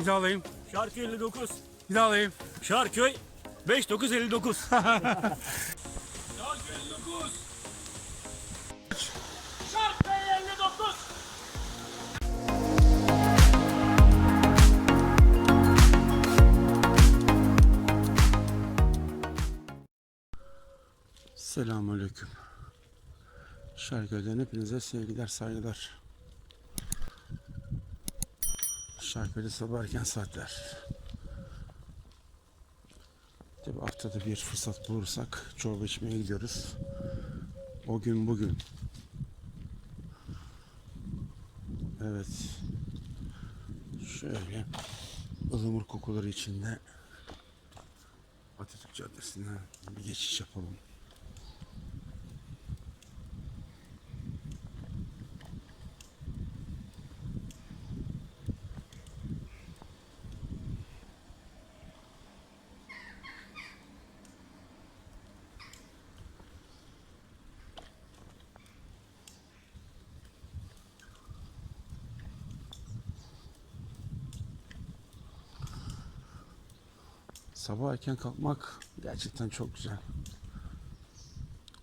Bir daha alayım. Şarköy 59. Bir daha alayım. Şarköy 5959. Şarköy 59. Selamünaleyküm. Şarköy'den hepinize sevgiler, saygılar. Şarköy'de sabah erken saatler. Tabi haftada bir fırsat bulursak çorba içmeye gidiyoruz. O gün bugün. Evet. Şöyle ılımur kokuları içinde Atatürk Caddesi'ne bir geçiş yapalım. Sabah erken kalkmak gerçekten çok güzel.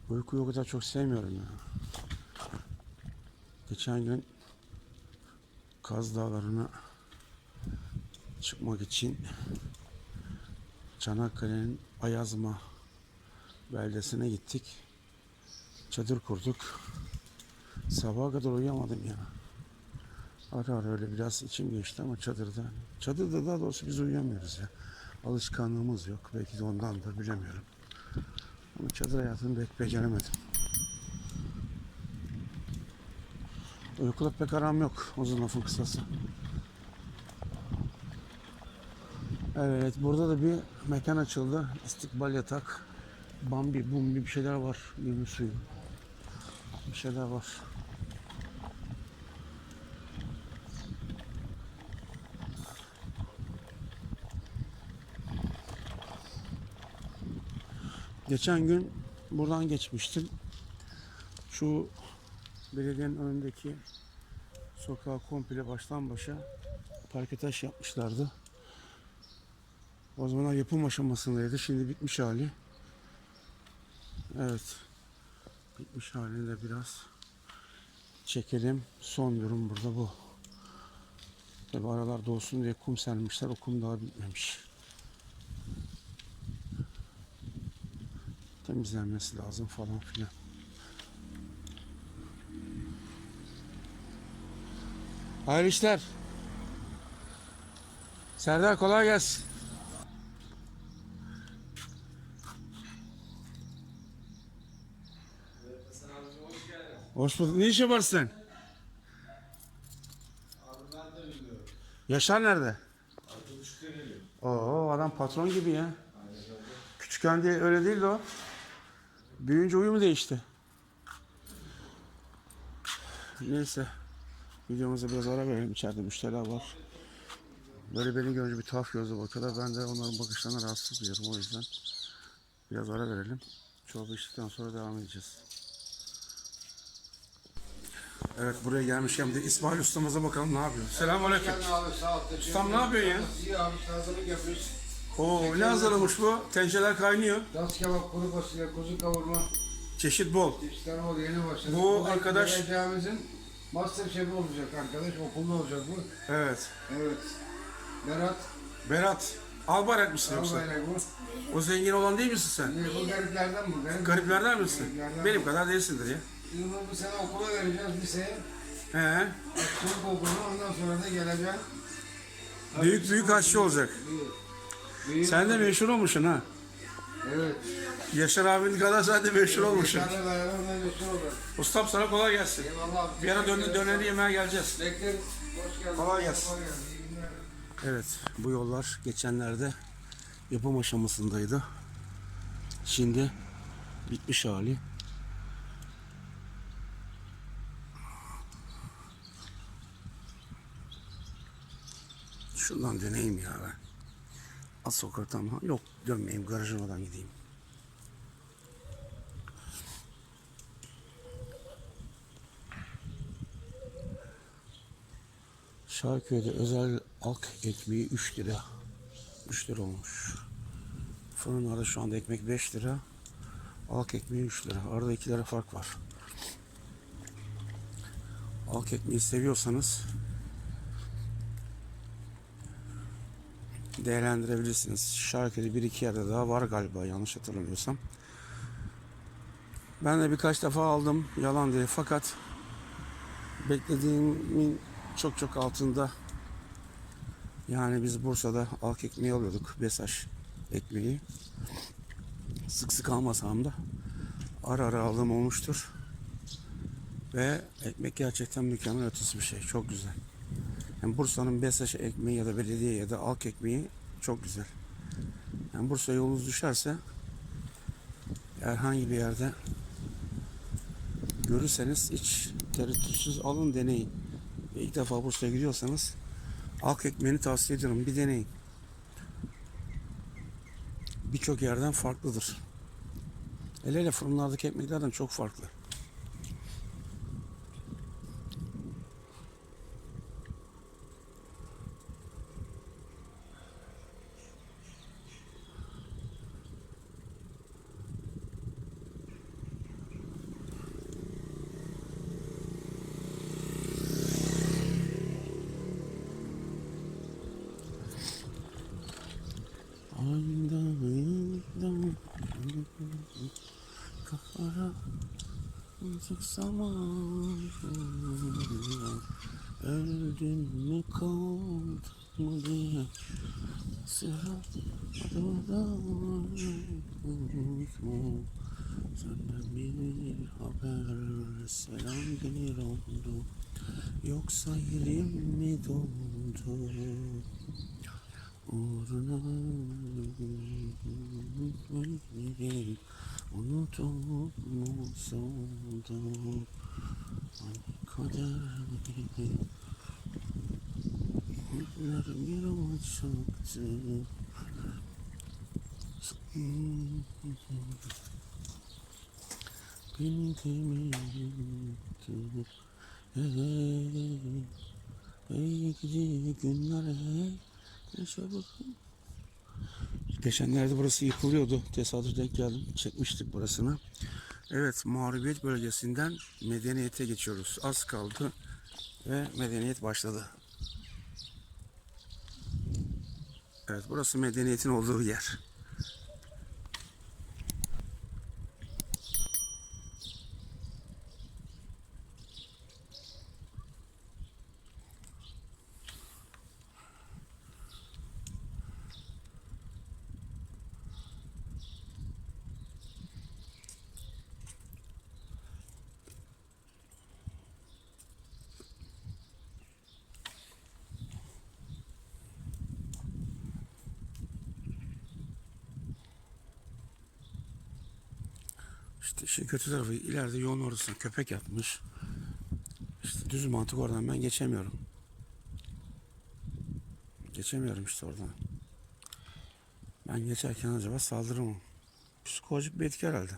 Uykuyu o kadar çok sevmiyorum ya. Geçen gün Kaz Dağları'na çıkmak için Çanakkale'nin Ayazma beldesine gittik. Çadır kurduk. Sabaha kadar uyuyamadım ya. Ara ara öyle biraz içim geçti ama çadırda. Çadırda daha doğrusu biz uyuyamıyoruz ya. Alışkanlığımız yok. Belki de ondandır bilemiyorum. Ama çadır hayatını pek beceremedim. Uykula pek aram yok. Uzun lafın kısası. Evet burada da bir mekan açıldı. İstikbal yatak. Bambi, bumbi bir şeyler var. Gümüş suyu. Bir şeyler var. Geçen gün buradan geçmiştim. Şu belediyenin önündeki sokağı komple baştan başa parke taş yapmışlardı. O zamanlar yapım aşamasındaydı. Şimdi bitmiş hali. Evet. Bitmiş halini de biraz çekelim. Son durum burada bu. Tabi aralar dolsun diye kum sermişler. O kum daha bitmemiş. Temizlenmesi lazım falan filan. Hayırlı işler. Serdar kolay gelsin. Hoş bulduk. Ne iş yaparsın sen? Yaşar nerede? Oo adam patron gibi ya. Küçükken de öyle değildi o. Büyüyünce uyumu değişti. Neyse. Videomuza biraz ara verelim. İçeride müşteriler var. Böyle beni görünce bir tuhaf gözle bakıyorlar. Ben de onların bakışlarına rahatsız duyuyorum. O yüzden biraz ara verelim. Çorba içtikten sonra devam edeceğiz. Evet buraya gelmişken bir de İsmail ustamıza bakalım ne yapıyor. Selamünaleyküm. Geldin abi sağ ol. teşekkür Ustam ne yapıyorsun ya? İyi abi hazırlık yapıyoruz. Oo ne hazırlamış bu? Tencereler kaynıyor. Das kebap, kuru fasulye, kuzu kavurma, Çeşit bol. çeşitler oldu yeni başladı. Bu da arkadaş- Geleceğimizin master şefi olacak arkadaş. Okulda olacak bu. Evet. Evet. Berat, Berat. Albayrak mısın yoksa? Albayrak bu. O zengin olan değil misin sen? Ne, Bu gariplerden bu. Garip. Gariplerden misin? Gariplerden Benim bu. kadar değilsindir ya. Bunu bu sene okula vereceğiz liseye. He. Çocuk okuluna ondan sonra da geleceğim. Büyük büyük aşçı olacak. Büyük. Sen de meşhur olmuşsun ha. Evet. Yaşar abin kadar sen de meşhur olmuşsun. Beraber ondan meşhur olur. Ustam sana kolay gelsin. Eyvallah. Bir ara ederim. döneri yemeğe geleceğiz. Bekleriz. Hoş geldin. Kolay gelsin. Evet bu yollar geçenlerde yapım aşamasındaydı. Şimdi bitmiş hali. Şundan döneyim ya ben. Az sokaktan mı? Yok dönmeyeyim garajın oradan gideyim. Şarköy'de özel Halk ekmeği 3 lira. 3 lira olmuş. Fırınlarda şu anda ekmek 5 lira. Halk ekmeği 3 lira. Arada 2 lira fark var. Halk ekmeği seviyorsanız değerlendirebilirsiniz. Şarkıda bir iki yerde daha var galiba yanlış hatırlamıyorsam. Ben de birkaç defa aldım yalan değil fakat beklediğimin çok çok altında yani biz Bursa'da halk ekmeği alıyorduk Besaş ekmeği sık sık almasam da ara ara aldığım olmuştur ve ekmek gerçekten mükemmel ötesi bir şey çok güzel yani Bursa'nın Besaş ekmeği ya da belediye ya da halk ekmeği çok güzel yani Bursa yolunuz düşerse herhangi bir yerde görürseniz hiç tereddütsüz alın deneyin. Ve ilk defa Bursa'ya gidiyorsanız halk ekmeğini tavsiye ediyorum. Bir deneyin. Birçok yerden farklıdır. Hele hele fırınlardaki ekmeklerden çok farklı. Kafara Çok zaman. Öldüm mü diye Sıra adımda Senden bir haber Selam gelir oldu. Yoksa yerim mi doldu Uğruna. Unutup mu soldum Ay kader gibi Günler bir uçaktı Bildiğimi Hey Hey gidi günler hey Yaşa bakın Geçenlerde burası yıkılıyordu. Tesadüf denk geldim. Çekmiştik burasını. Evet, mağlubiyet bölgesinden medeniyete geçiyoruz. Az kaldı ve medeniyet başladı. Evet, burası medeniyetin olduğu yer. İşte işin kötü tarafı ileride yolun ortasına köpek yatmış. İşte düz mantık oradan ben geçemiyorum. Geçemiyorum işte oradan. Ben geçerken acaba saldırır mı? Psikolojik bir etki herhalde.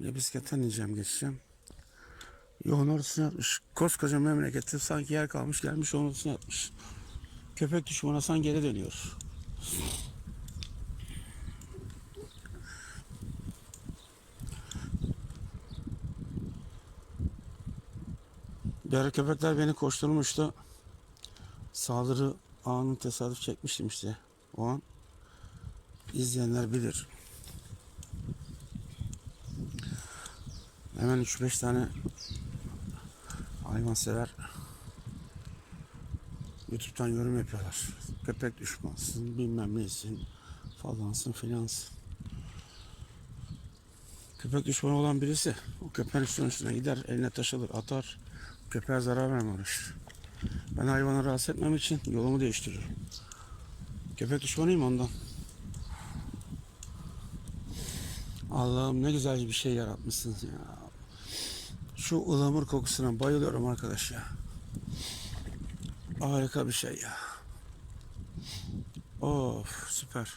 Ya bisikletten ineceğim geçeceğim. Yolun ortasına yatmış. Koskoca memlekette sanki yer kalmış gelmiş yolun ortasına yatmış. Köpek düşmanı Hasan geri dönüyor. Bir köpekler beni koşturmuştu. Saldırı anı tesadüf çekmiştim işte. O an izleyenler bilir. Hemen 3-5 tane hayvan sever YouTube'dan yorum yapıyorlar. Köpek düşmansın, bilmem neysin, falansın filansın. Köpek düşmanı olan birisi o köpeğin üstüne gider, eline taş alır, atar. Köpeğe zarar vermem. Ben hayvanı rahatsız etmem için yolumu değiştiriyorum. Köpek düşmanıyım ondan. Allah'ım ne güzel bir şey yaratmışsınız ya. Şu ılamur kokusuna bayılıyorum arkadaş ya. Harika bir şey ya. Of süper.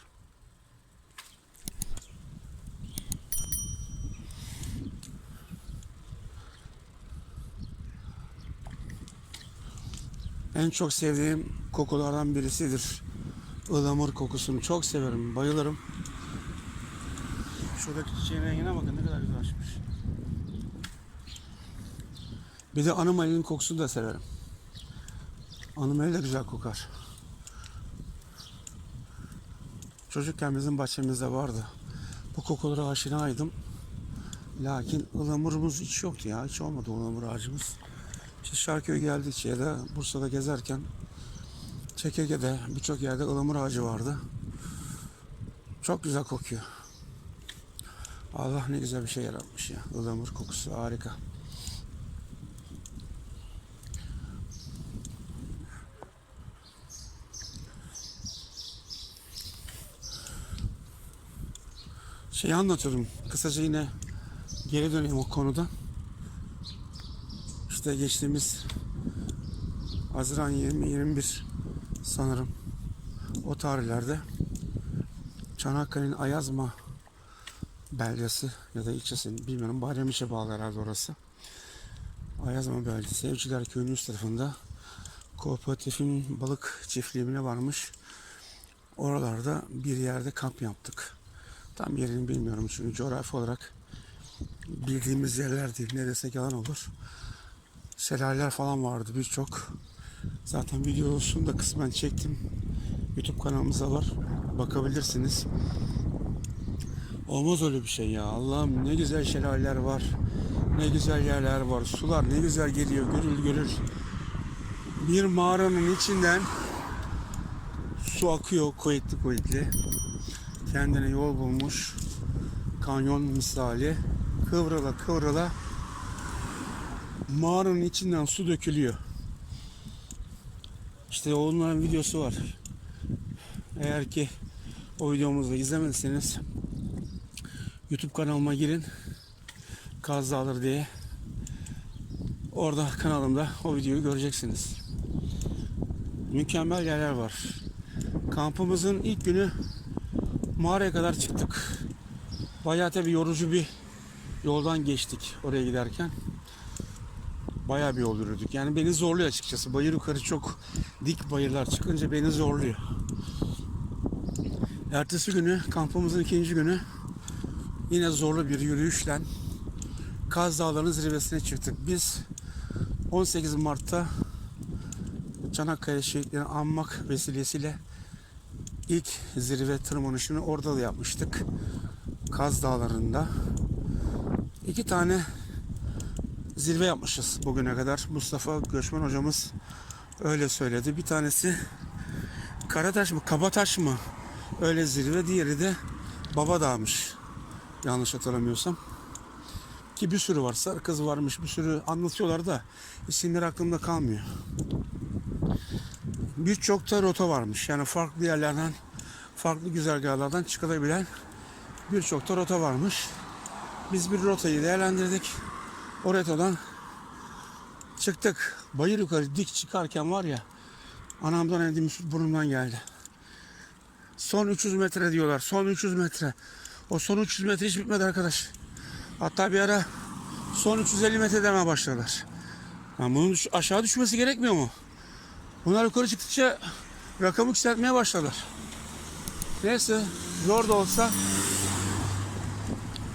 En çok sevdiğim kokulardan birisidir. Ilamur kokusunu çok severim, bayılırım. Şuradaki çiçeğin rengine bakın ne kadar güzel açmış. Bir de anamalinin kokusunu da severim. Anomali de güzel kokar. Çocukken bizim bahçemizde vardı. Bu kokulara aşinaydım. Lakin ılamurumuz hiç yoktu ya. Hiç olmadı ılamur ağacımız. İşte Şarköy geldikçe ya da Bursa'da gezerken Çekege'de birçok yerde ılamur ağacı vardı. Çok güzel kokuyor. Allah ne güzel bir şey yaratmış ya. Ilamur kokusu harika. Şeyi anlatıyorum. Kısaca yine geri döneyim o konuda. İşte geçtiğimiz Haziran 20-21 sanırım o tarihlerde Çanakkale'nin Ayazma beldesi ya da ilçesi bilmiyorum Bayramiş'e bağlı herhalde orası. Ayazma beldesi Evciler Köyü'nün üst tarafında kooperatifin balık çiftliğine varmış. Oralarda bir yerde kamp yaptık. Tam yerini bilmiyorum çünkü coğrafi olarak bildiğimiz yerler değil. Ne desek yalan olur. Şelaleler falan vardı birçok. Zaten videosunu da kısmen çektim. YouTube kanalımızda var. Bakabilirsiniz. Olmaz öyle bir şey ya. Allah'ım ne güzel şelaleler var. Ne güzel yerler var. Sular ne güzel geliyor. Görül görül. Bir mağaranın içinden su akıyor kuvvetli kuvvetli. Kendine yol bulmuş. Kanyon misali. Kıvrıla kıvrıla mağaranın içinden su dökülüyor. İşte onların videosu var. Eğer ki o videomuzu izlemediyseniz YouTube kanalıma girin. Kaz Dağları diye. Orada kanalımda o videoyu göreceksiniz. Mükemmel yerler var. Kampımızın ilk günü mağaraya kadar çıktık. Bayağı tabi yorucu bir yoldan geçtik oraya giderken. Bayağı bir yol yürüdük. Yani beni zorluyor açıkçası. Bayır yukarı çok dik bayırlar çıkınca beni zorluyor. Ertesi günü kampımızın ikinci günü yine zorlu bir yürüyüşle Kaz Dağları'nın zirvesine çıktık. Biz 18 Mart'ta Çanakkale şehitlerini anmak vesilesiyle ilk zirve tırmanışını orada da yapmıştık. Kaz Dağları'nda. İki tane zirve yapmışız bugüne kadar. Mustafa Göçmen hocamız öyle söyledi. Bir tanesi Karataş mı, Kabataş mı? Öyle zirve. Diğeri de Baba Dağ'mış. Yanlış hatırlamıyorsam. Ki bir sürü var. Sarı kız varmış. Bir sürü anlatıyorlar da isimleri aklımda kalmıyor. Birçok da rota varmış. Yani farklı yerlerden, farklı güzergahlardan çıkılabilen birçok da rota varmış. Biz bir rotayı değerlendirdik. O rotadan çıktık. Bayır yukarı dik çıkarken var ya anamdan süt burnumdan geldi. Son 300 metre diyorlar. Son 300 metre. O son 300 metre hiç bitmedi arkadaş. Hatta bir ara son 350 metre demeye başladılar. Yani bunun aşağı düşmesi gerekmiyor mu? Bunlar yukarı çıktıkça rakamı yükseltmeye başladılar. Neyse zor da olsa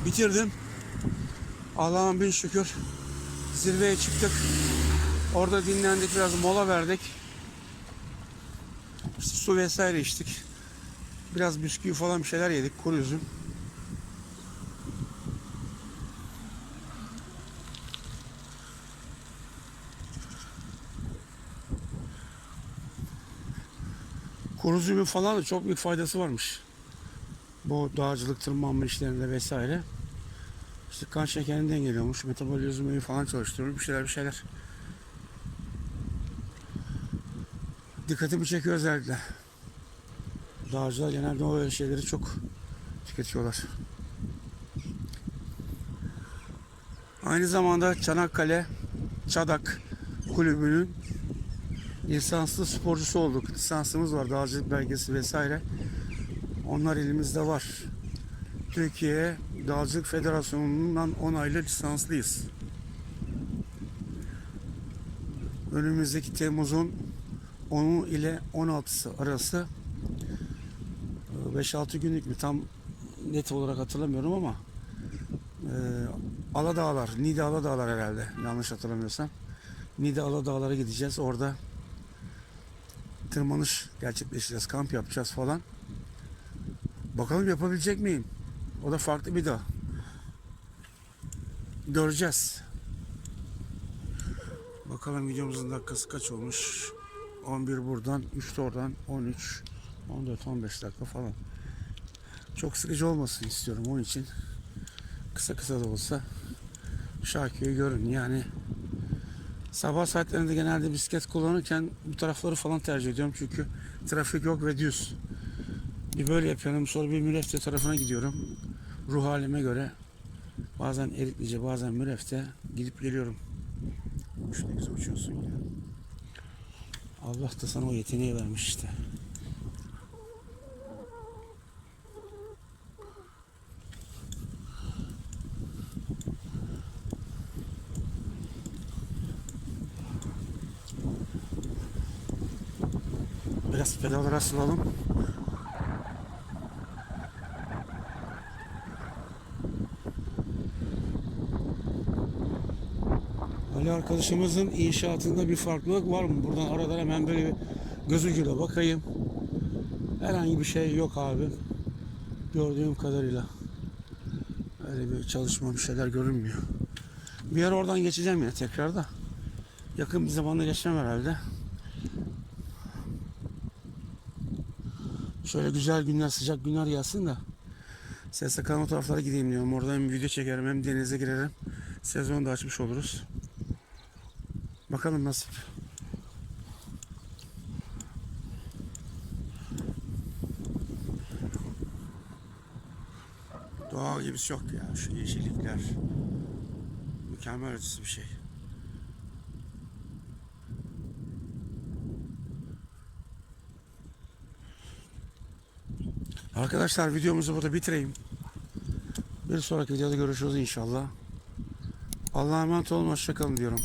bitirdim. Allah'ım bin şükür zirveye çıktık. Orada dinlendik biraz mola verdik. Su vesaire içtik. Biraz bisküvi falan bir şeyler yedik kuru üzüm. Kuru üzümün falan da çok büyük faydası varmış. Bu dağcılık, tırmanma işlerinde vesaire. İşte kan şekerini dengeliyormuş, metabolizmayı falan çalıştırıyor, bir şeyler bir şeyler. Dikkatimi çekiyor özellikle. Dağcılar genelde o şeyleri çok tüketiyorlar. Aynı zamanda Çanakkale Çadak Kulübü'nün lisanslı sporcusu olduk. Lisansımız var, dağcılık belgesi vesaire. Onlar elimizde var. Türkiye Dağcılık Federasyonu'ndan onaylı lisanslıyız. Önümüzdeki Temmuz'un 10'u ile 16'sı arası e, 5-6 günlük mü tam net olarak hatırlamıyorum ama e, Aladağlar, Nide Aladağlar herhalde yanlış hatırlamıyorsam. Nide Aladağlar'a gideceğiz. Orada tırmanış gerçekleştireceğiz. Kamp yapacağız falan. Bakalım yapabilecek miyim? O da farklı bir dağ. Göreceğiz. Bakalım videomuzun dakikası kaç olmuş? 11 buradan, 3 de oradan, 13, 14, 15 dakika falan. Çok sıkıcı olmasın istiyorum onun için. Kısa kısa da olsa Şarkıyı görün yani. Sabah saatlerinde genelde bisiklet kullanırken bu tarafları falan tercih ediyorum çünkü trafik yok ve düz. Bir böyle yapıyorum sonra bir Mürefte tarafına gidiyorum. Ruh halime göre bazen Eriklice bazen Mürefte gidip geliyorum. Şu ne güzel uçuyorsun ya. Allah da sana o yeteneği vermiş işte. Asılalım. Ali arkadaşımızın inşaatında bir farklılık var mı? Buradan aradan hemen böyle bir göz ucuyla bakayım. Herhangi bir şey yok abi. Gördüğüm kadarıyla. Öyle bir çalışma bir şeyler görünmüyor. Bir yer oradan geçeceğim yine tekrar da. Yakın bir zamanda geçeceğim herhalde. Şöyle güzel günler, sıcak günler gelsin de Sesle kalan o taraflara gideyim diyorum. Orada hem video çekerim hem denize girerim. Sezonu da açmış oluruz. Bakalım nasip. Doğa gibisi yok ya. Şu yeşillikler. Mükemmel ötesi bir şey. Arkadaşlar videomuzu burada bitireyim. Bir sonraki videoda görüşürüz inşallah. Allah'a emanet olun. Hoşçakalın diyorum.